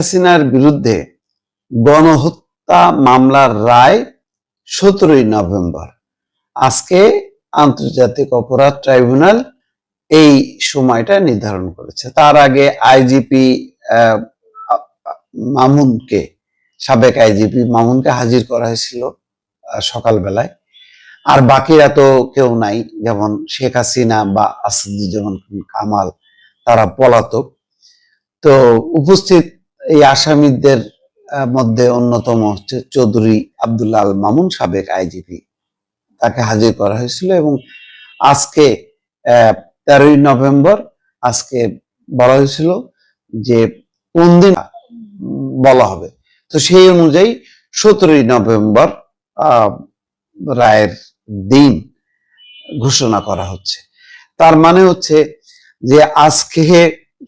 হাসিনার বিরুদ্ধে গণহত্যা মামলার রায় সতেরোই নভেম্বর। আজকে আন্তর্জাতিক অপরাধ ট্রাইব্যুনাল এই সময়টা নির্ধারণ করেছে। তার আগে আইজিপি মামুনকে, সাবেক আইজিপি মামুনকে হাজির করা হয়েছিল সকালবেলায়। আর বাকিরা তো কেউ নাই, যেমন শেখ হাসিনা বা আসাদুজ্জামান কামাল, তারা পলাতক। তো উপস্থিত এই আসামিদের মধ্যে অন্যতম হচ্ছে চৌধুরী আব্দুল্লাহ আল মামুন সাবেক আইজিপি। তাকে হাজির করা হয়েছিল এবং আজকে তেরোই নভেম্বর আজকে বলা হয়েছিল যে কোন দিন বলা হবে। তো সেই অনুযায়ী সতেরোই নভেম্বর রায়ের দিন ঘোষণা করা হচ্ছে। তার মানে হচ্ছে যে আজকে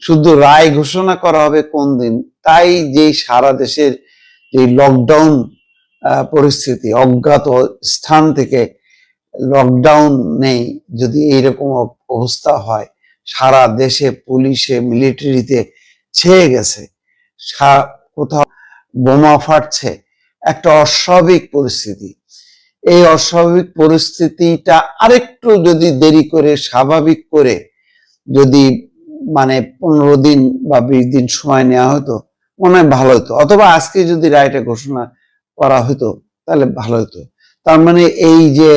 শুধু রায় ঘোষণা করা হবে কোন দিন তাই যে সারা দেশের যে লকডাউন পরিস্থিতি, অজ্ঞাত স্থান থেকে লকডাউন নেই, যদি এইরকম অবস্থা হয়, সারা দেশে পুলিশে মিলিটারিতে ছেয়ে গেছে কোথাও বোমা ফাটছে, একটা অস্বাভাবিক পরিস্থিতি। এই অস্বাভাবিক পরিস্থিতিটা আরেকটু যদি দেরি করে, স্বাভাবিক করে যদি মানে পনেরো দিন বা বিশ দিন সময় নেওয়া হতো মনে হয় ভালো হতো। অথবা আজকে যদি রায়টা ঘোষণা করা হতো, তাহলে ভালো হতো। তার মানে এই যে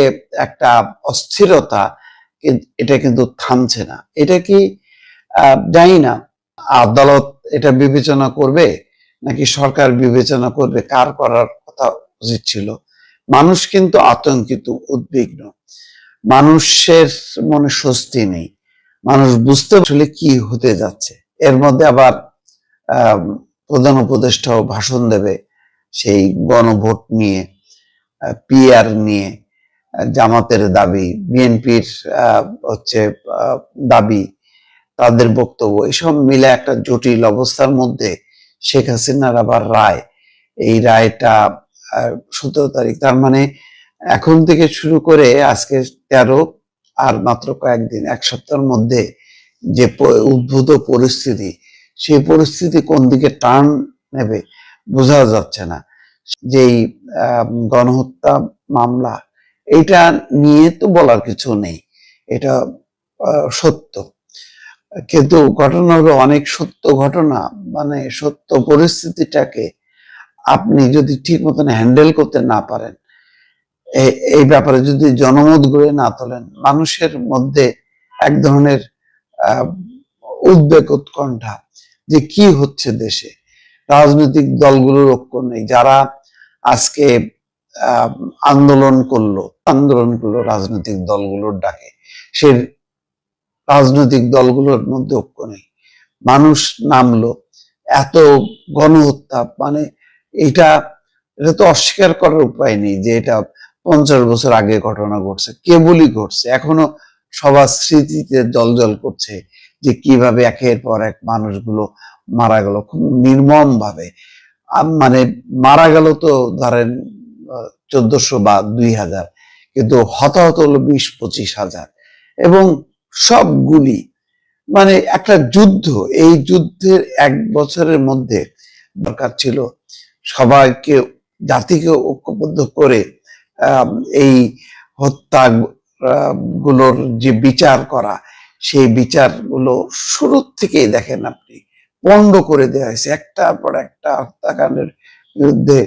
একটা অস্থিরতা এটা কিন্তু থামছে না। এটা কি জানি না। আদালত এটা বিবেচনা করবে, নাকি সরকার বিবেচনা করবে? কার করার কথা উচিত ছিল? মানুষ কিন্তু আতঙ্কিত, উদ্বিগ্ন। মানুষের মনে স্বস্তি নেই। মানুষ বুঝতে আসলে কি হতে যাচ্ছে। এর মধ্যে আবার প্রধান উপদেষ্টাও ভাষণ দেবে সেই গণভোট নিয়ে পিআর নিয়ে জামাতের দাবি বিএনপির হচ্ছে দাবি, তাদের বক্তব্য, এসব মিলে একটা জটিল অবস্থার মধ্যে শেখ হাসিনার আবার রায়। এই রায়টা সতেরো তারিখ, তার মানে এখন থেকে শুরু করে আজকে তেরো আর মাত্র কয়েকদিন, এক সপ্তাহের মধ্যে যে উদ্ভূত পরিস্থিতি সেই পরিস্থিতি কোন দিকে টার্ন নেবে বোঝা যাচ্ছে না। যেই গণহত্যা মামলা, এটা নিয়ে তো বলার কিছু নেই। এটা সত্য। কিন্তু ঘটনা অনেক সত্য ঘটনা মানে সত্য পরিস্থিতিটাকে আপনি যদি ঠিক মতন হ্যান্ডেল করতে না পারেন এই ব্যাপারে যদি জনমত গড়ে না তোলেন, মানুষের মধ্যে এক ধরনের উদ্বেগ উৎকণ্ঠা যে কি হচ্ছে দেশে? রাজনৈতিক দলগুলোর ঐক্য নেই। যারা আজকে আন্দোলন করল আন্দোলন করল রাজনৈতিক দলগুলোর ডাকে, সে রাজনৈতিক দলগুলোর মধ্যে ঐক্য নেই। মানুষ নামলো, এত গণহত্যা মানে এটা এটা তো অস্বীকার করার উপায় নেই যে এটা পঞ্চাশ বছর আগে ঘটনা ঘটছে। কেবলই ঘটছে। এখনও সবার স্মৃতিতে জল করছে। যে কীভাবে একের পর এক মানুষগুলো মারা গেল, খুব নির্মম ভাবে মানে মারা গেল তো ধরেন চোদ্দশো বা দুই হাজার, কিন্তু হতাহত হলো বিশ, পঁচিশ হাজার। এবং সবগুলি মানে একটা যুদ্ধ, এই যুদ্ধের এক বছরের মধ্যে দরকার ছিল সবাইকে, জাতিকে ঐক্যবদ্ধ করে এই হত্যা গুলোর যে বিচার করা সেই বিচারগুলো শুরুর থেকেই দেখেন আপনি। পণ্ড করে দেওয়া হয়েছে, একটার পর একটা হত্যাকাণ্ডের বিরুদ্ধে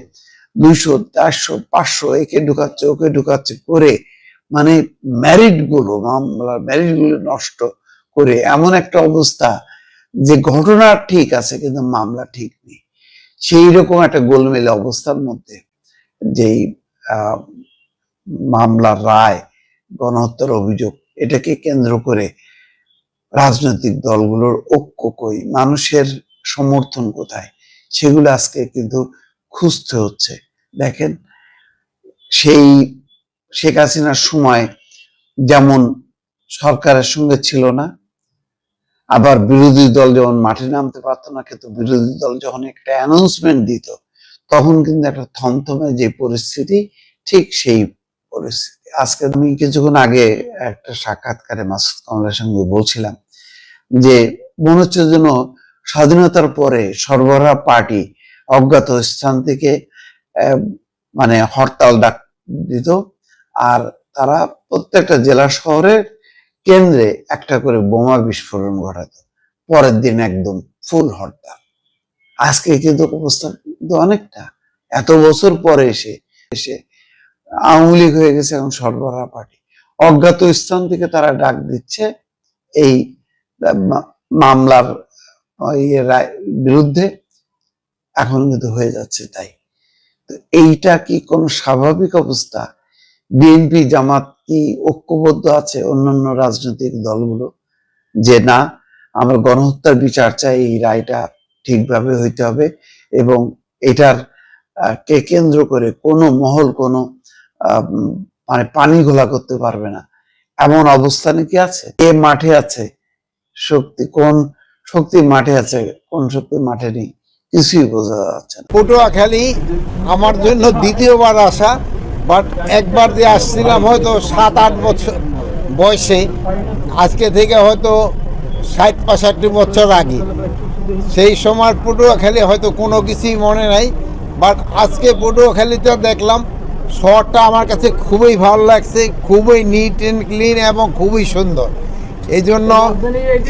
দুইশো, চারশো, পাঁচশো, একে ঢুকাচ্ছে, ওকে ঢুকাচ্ছে করে মানে ম্যারিডগুলো মামলার ম্যারিডগুলো নষ্ট করে এমন একটা অবস্থা যে ঘটনা ঠিক আছে কিন্তু মামলা ঠিক নেই। সেই রকম একটা গোলমেল অবস্থার মধ্যে যেই মামলার রায়, গণহত্যার অভিযোগ, এটাকে কেন্দ্র করে রাজনৈতিক দলগুলোর ঐক্য কই, মানুষের সমর্থন কোথায়? সেগুলো আজকে কিন্তু খুঁজতে হচ্ছে। দেখেন, সেই শেখ হাসিনার সময় যেমন সরকারের সঙ্গে ছিল না, আবার বিরোধী দল যেমন মাঠে নামতে পারতো না, কিন্তু বিরোধী দল যখন একটা অ্যানাউন্সমেন্ট দিত, তখন কিন্তু একটা থমথমে যে পরিস্থিতি, ঠিক সেই পরিস্থিতি। আজকে আমি কিছুক্ষণ আগে একটা সাক্ষাৎকারে মাসুদ কামালের সঙ্গে বলছিলাম যে, মনে হচ্ছে যেন স্বাধীনতার পরে সরবরাহ পার্টি অজ্ঞাত স্থান থেকে মানে হরতাল ডাক দিত আর তারা প্রত্যেকটা জেলা শহরের কেন্দ্রে একটা করে বোমা বিস্ফোরণ ঘটাতো। পরের দিন একদম ফুল হরতাল। আজকে কিন্তু অবস্থা কিন্তু অনেকটা। এত বছর পরে এসে এসে আওয়ামী হয়ে গেছে এখন সরবরাহ পার্টি। অজ্ঞাত স্থান থেকে তারা ডাক দিচ্ছে এই মামলার ইয়ে বিরুদ্ধে। এখন কিন্তু হয়ে যাচ্ছে তাই। তো এইটা কি কোন স্বাভাবিক অবস্থা? বিএনপি, জামাত কি ঐক্যবদ্ধ আছে অন্যান্য রাজনৈতিক দলগুলো? যে না, আমরা গণহত্যার বিচার চাই, এই রায়টা ঠিকভাবে হইতে হবে এবং এটার কে কেন্দ্র করে কোনো মহল কোনো মানে পানি ঘোলা করতে পারবে না। এমন অবস্থানে কি আছে? কে মাঠে আছে? শক্তি কোন শক্তি মাঠে আছে? কোন শক্তি মাঠে নেই? কিছুই বোঝা যাচ্ছে না। পটুয়াখালী আমার জন্য দ্বিতীয়বার আসা বাট একবার দিয়ে আসছিলাম হয়তো সাত আট বছর বয়সে, আজকে থেকে হয়তো ষাট পঁয়ষট্টি বছর আগে। সেই সময় পটুয়াখালী হয়তো কোনো কিছুই মনে নাই বাট আজকে পটুয়াখালীতে দেখলাম শহরটা আমার কাছে খুবই ভালো লাগছে, খুবই নিট অ্যান্ড ক্লিন এবং খুবই সুন্দর। এই জন্য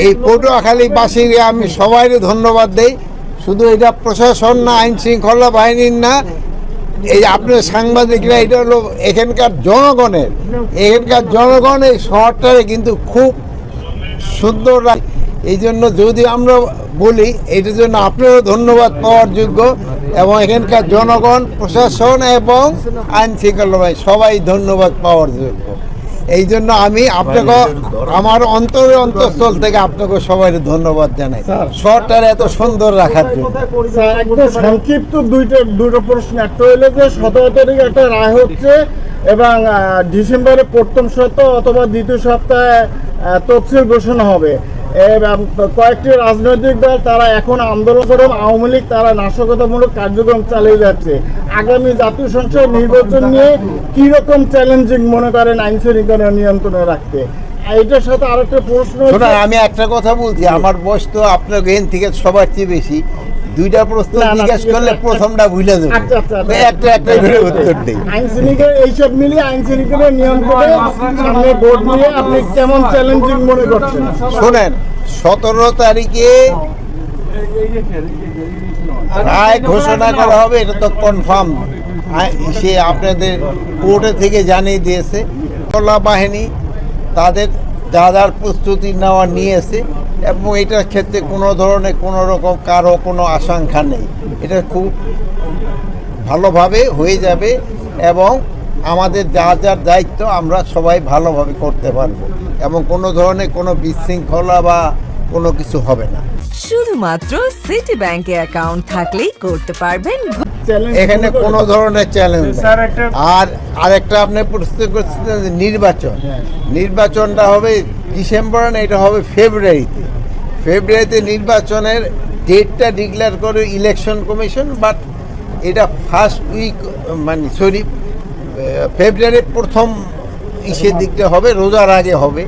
এই পটুয়াখালীবাসীকে আমি সবাইকে ধন্যবাদ দেই। শুধু এটা প্রশাসন না, আইন শৃঙ্খলা বাহিনীর না, এই আপনার সাংবাদিকরা এটা হলো এখানকার জনগণের। এখানকার জনগণ এই শহরটারে কিন্তু খুব সুন্দর এই জন্য যদি আমরা বলি এটার জন্য আপনারও ধন্যবাদ পাওয়ার যোগ্য এবং এখানকার জনগণ প্রশাসন এবং আইন শৃঙ্খলা বাহিনী সবাই ধন্যবাদ পাওয়ার যোগ্য। এই জন্য আমি আপনাকে আমার অন্তরে অন্তঃস্থল থেকে আপনাকে সবাই ধন্যবাদ জানাই। শহরটার এত সুন্দর রাখার জন্য। সংক্ষিপ্ত দুইটা দুটো প্রশ্ন। একটা হইল যে সতেরো তারিখ একটা রায় হচ্ছে এবং ডিসেম্বরে প্রথম সপ্তাহ অথবা দ্বিতীয় সপ্তাহে তফসিল ঘোষণা হবে। কয়েকটি রাজনৈতিক দল তারা এখন আন্দোলন করে আওয়ামী লীগ তারা নাশকতামূলক কার্যক্রম চালিয়ে যাচ্ছে। আগামী জাতীয় সংসদ নির্বাচন নিয়ে কি রকম চ্যালেঞ্জিং মনে করেন আইন শৃঙ্খলা নিয়ন্ত্রণে রাখতে? এটার সাথে আরেকটা প্রশ্ন আমি একটা কথা বলছি। আমার বয়স তো আপনার গেন থেকে সবার চেয়ে বেশি। দুইটা প্রশ্ন জিজ্ঞেস করলে প্রথমটা ভুলে আচ্ছা, আচ্ছা, আচ্ছা। একটা একটা করে উত্তর দিই। আইন এইসব মিলিয়ে আইন শৃঙ্খলা নিয়ন্ত্রণে সামনে নিয়ে আপনি কেমন চ্যালেঞ্জিং মনে করছেন? শোনেন সতেরো তারিখে রায় ঘোষণা করা হবে এটা তো কনফার্ম সে আপনাদের কোর্টে থেকে জানিয়ে দিয়েছে। কলা বাহিনী তাদের যা যার প্রস্তুতি নেওয়া নিয়েছে এবং এটার ক্ষেত্রে কোনো ধরনের কোনো রকম কারও কোনো আশঙ্কা নেই। এটা খুব ভালোভাবে হয়ে যাবে এবং আমাদের যা যার দায়িত্ব আমরা সবাই ভালোভাবে করতে পারব এবং কোনো ধরনের কোনো বিশৃঙ্খলা বা কোনো কিছু হবে না। শুধুমাত্র সিটি ব্যাংকে অ্যাকাউন্ট থাকলেই করতে পারবেন। এখানে কোনো ধরনের চ্যালেঞ্জ আর আরেকটা আপনি প্রশ্ন করছেন নির্বাচন। হ্যাঁ। নির্বাচনটা হবে ডিসেম্বর না, এটা হবে ফেব্রুয়ারিতে। ফেব্রুয়ারিতে নির্বাচনের ডেটটা ডিক্লেয়ার করে ইলেকশন কমিশন বাট এটা ফার্স্ট উইক মানে সরি ফেব্রুয়ারির প্রথম ইসের দিকটা হবে, রোজার আগে হবে।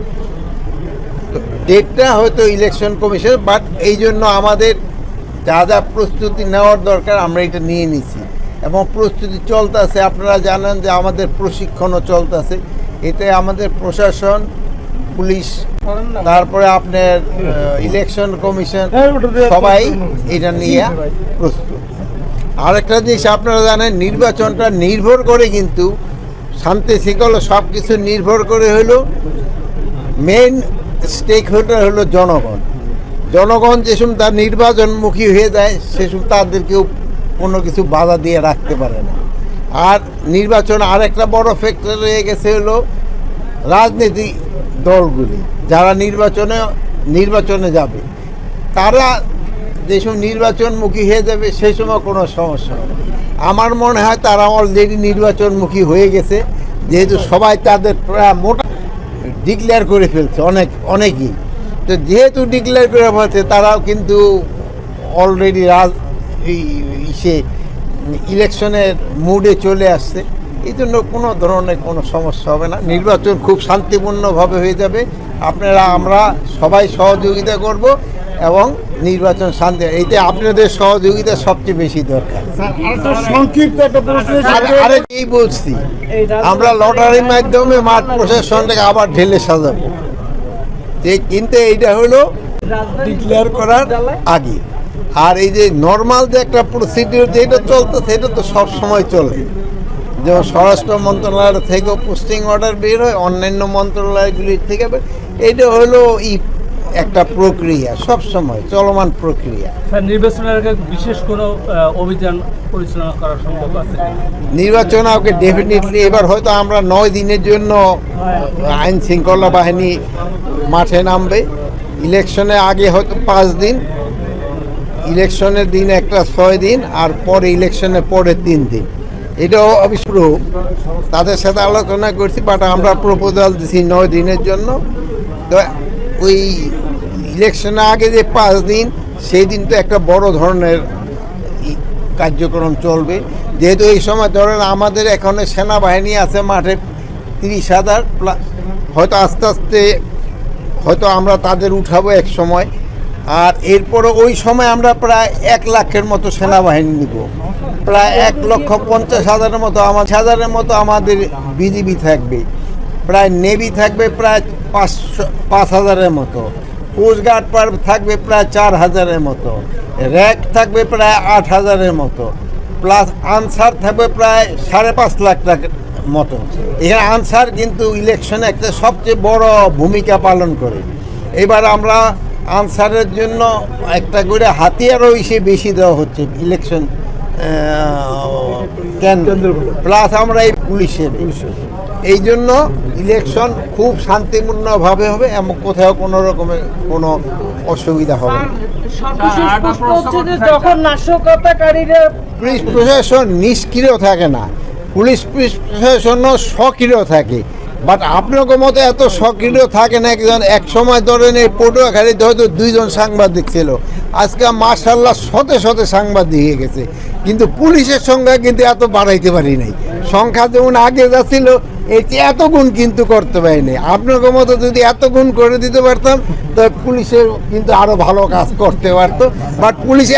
তো ডেটটা হয়তো ইলেকশন কমিশন বাট এই জন্য আমাদের যা যা প্রস্তুতি নেওয়ার দরকার, আমরা এটা নিয়ে নিছি। এবং প্রস্তুতি চলতেছে, আপনারা জানেন যে আমাদের প্রশিক্ষণও চলতেছে। এতে আমাদের প্রশাসন পুলিশ তারপরে আপনার ইলেকশন কমিশন সবাই এটা নিয়ে প্রস্তুত। আরেকটা জিনিস আপনারা জানেন নির্বাচনটা নির্ভর করে কিন্তু শান্তি শৃঙ্খলা সব কিছু নির্ভর করে হলো মেন স্টেক হোল্ডার হলো জনগণ। জনগণ যেসব তার নির্বাচনমুখী হয়ে যায় সেসব তাদেরকেও কোনো কিছু বাধা দিয়ে রাখতে পারে না। আর নির্বাচন আরেকটা বড় ফ্যাক্টর রয়ে গেছে হলো রাজনীতি দলগুলি, যারা নির্বাচনে নির্বাচনে যাবে, তারা যেসব নির্বাচনমুখী হয়ে যাবে সেই সময় কোনো সমস্যা আমার মনে হয় তারা অলরেডি নির্বাচনমুখী হয়ে গেছে, যেহেতু সবাই তাদের প্রায় মোটা ডিক্লেয়ার করে ফেলছে, অনেক, অনেকেই। তো যেহেতু ডিক্লেয়ার করে ফেলছে, তারাও কিন্তু অলরেডি রাজ ইসে ইলেকশনের মুডে চলে আসছে। এই জন্য কোনো ধরনের কোনো সমস্যা হবে না। নির্বাচন খুব শান্তিপূর্ণভাবে হয়ে যাবে। আপনারা আমরা সবাই সহযোগিতা করব এবং নির্বাচন শান্তি এইতে আপনাদের সহযোগিতা সবচেয়ে বেশি দরকার। এই বলছি আমরা লটারির মাধ্যমে মাঠ প্রশাসনটাকে আবার ঢেলে সাজাবো। যে কিন্তু এইটা হলো ডিক্লেয়ার করার আগে। আর এই যে নর্মাল যে একটা প্রসিডিউর যেটা চলতো সেটা তো সব সময় চলে। যেমন স্বরাষ্ট্র মন্ত্রণালয় থেকেও পোস্টিং অর্ডার বের হয় অন্যান্য মন্ত্রণালয়গুলির থেকে বের- এইটা হলো ই একটা প্রক্রিয়া সব সময় চলমান প্রক্রিয়া। নির্বাচনের আগে বিশেষ কোনো অভিযান পরিচালনা করা সম্ভব আছে নির্বাচন আগে ডেফিনেটলি এবার হয়তো আমরা নয় দিনের জন্য আইন শৃঙ্খলা বাহিনী মাঠে নামবে। ইলেকশনে আগে হয়তো পাঁচ দিন ইলেকশনের দিন একটা ছয় দিন আর পরে ইলেকশনের পরে তিন দিন। এটাও অবশ্য তাদের সাথে আলোচনা করছি বাট আমরা প্রপোজাল দিছি নয় দিনের জন্য। তো ওই ইলেকশনের আগে যে পাঁচ দিন, সেই দিন তো একটা বড় ধরনের কার্যক্রম চলবে। যেহেতু এই সময় ধরেন আমাদের এখানে সেনাবাহিনী আছে মাঠে তিরিশ হাজার হয়তো আস্তে আস্তে হয়তো আমরা তাদের উঠাবো এক সময়। আর এরপরে ওই সময় আমরা প্রায় এক লাখের মতো সেনাবাহিনী নিব। প্রায় এক লক্ষ পঞ্চাশ হাজারের মতো আমার হাজারের মতো আমাদের বিজিবি থাকবে। প্রায় নেভি থাকবে প্রায় পাঁচশো পাঁচ হাজারের মতো। কোস্টগার্ড থাকবে প্রায় চার হাজারের মতো। র্যাক থাকবে প্রায় আট হাজারের মতো। প্লাস আনসার থাকবে প্রায় সাড়ে পাঁচ লাখ টাকার মতো। এখানে আনসার কিন্তু ইলেকশনে একটা সবচেয়ে বড় ভূমিকা পালন করে। এবার আমরা আনসারের জন্য একটা করে হাতিয়ারও এসে বেশি দেওয়া হচ্ছে ইলেকশন প্লাস আমরা এই পুলিশের এই জন্য ইলেকশন খুব শান্তিপূর্ণভাবে হবে এবং কোথাও কোনো রকমের কোনো অসুবিধা হবে যখন নাশকতাকারীরা পুলিশ প্রশাসন নিষ্ক্রিয় থাকে না। পুলিশ প্রশাসনও সক্রিয় থাকে। বাট আপনাকে মতো এত সক্রিয় থাকে না একজন? এক সময় ধরেন এই পটুয়াখালীতে হয়তো দুইজন সাংবাদিক ছিল। আজকে মার্শাল্লাহ শতে শতে সাংবাদিক হয়ে গেছে। কিন্তু পুলিশের সংখ্যা কিন্তু এত বাড়াইতে পারি নাই। সংখ্যা যেমন আগে যা ছিল এত গুণ কিন্তু করতে পারিনি আপনাকে মতো যদি এত গুণ করে দিতে পারতাম, তো পুলিশের কিন্তু আরও ভালো কাজ করতে পারতো। But police